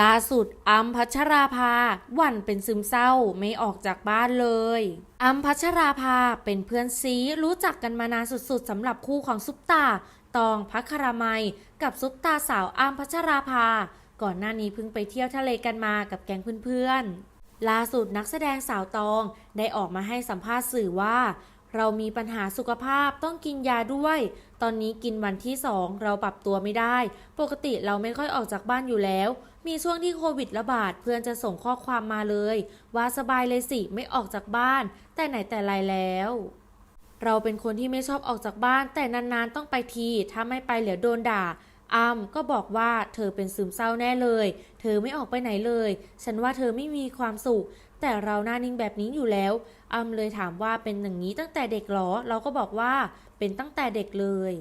ล่าสุดอัมพัชราภาหวั่นเป็นซึมเศร้าไม่ออกจากบ้านเลยอัมพัชราภาเป็นเพื่อนซีรู้จักกันมานานสุดๆสำหรับคู่ของซุปตาตองพัครามัย กับซุปตาสาวอัมพัชราภา ก่อนหน้านี้เพิ่งไปเที่ยวทะเลกันมากับแก๊งเพื่อนๆล่าสุดนักแสดงสาวตองได้ออกมาให้สัมภาษณ์สื่อว่า เรามีปัญหาสุขภาพต้องกินยาด้วย ตอนนี้กินวันที่สองเราปรับตัวไม่ได้ ปกติเราไม่ค่อยออกจากบ้านอยู่แล้ว มีช่วงที่โควิดระบาดเพื่อนจะส่งข้อความมาเลย ว่าสบายเลยสิไม่ออกจากบ้าน แต่ไหนแต่ไรแล้ว เราเป็นคนที่ไม่ชอบออกจากบ้าน แต่นานๆต้องไปที ถ้าไม่ไปเหลียวโดนด่า อัมก็บอกว่าเธอเป็นซึมเศร้าแน่เลย เธอไม่ออกไปไหนเลย ฉันว่าเธอไม่มีความสุข แต่เราหน้านิ่งแบบนี้อยู่แล้วอัมเลยถามว่าเป็นอย่างนี้ตั้งแต่เด็กหรอ เราก็บอกว่าเป็นตั้งแต่เด็กเลย